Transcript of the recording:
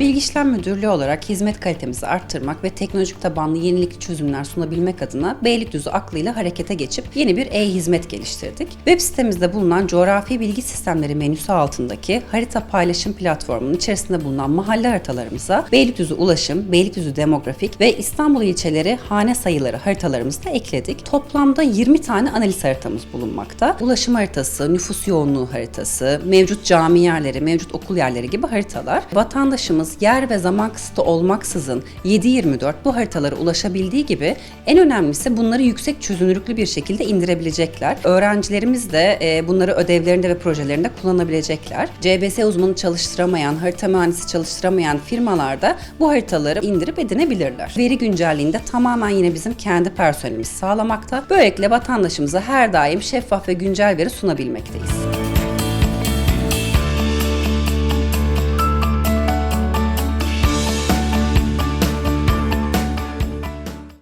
Bilgi İşlem Müdürlüğü olarak hizmet kalitemizi arttırmak ve teknolojik tabanlı yenilikli çözümler sunabilmek adına Beylikdüzü aklıyla harekete geçip yeni bir e-hizmet geliştirdik. Web sitemizde bulunan coğrafi bilgi sistemleri menüsü altındaki harita paylaşım platformunun içerisinde bulunan mahalle haritalarımıza Beylikdüzü ulaşım, Beylikdüzü demografik ve İstanbul ilçeleri hane sayıları haritalarımızı da ekledik. Toplamda 20 tane analiz haritamız bulunmakta. Ulaşım haritası, nüfus yoğunluğu haritası, mevcut cami yerleri, mevcut okul yerleri gibi haritalar. Vatandaşımız yer ve zaman kısıtı olmaksızın 7-24 bu haritalara ulaşabildiği gibi en önemlisi bunları yüksek çözünürlüklü bir şekilde indirebilecekler. Öğrencilerimiz de e, bunları ödevlerinde ve projelerinde kullanabilecekler. CBS uzmanı çalıştıramayan, harita mühendisi çalıştıramayan firmalarda bu haritaları indirip edinebilirler. Veri güncelliğinde tamamen yine bizim kendi personelimiz sağlamakta. Böylelikle vatandaşımıza her daim şeffaf ve güncel veri sunabilmekteyiz.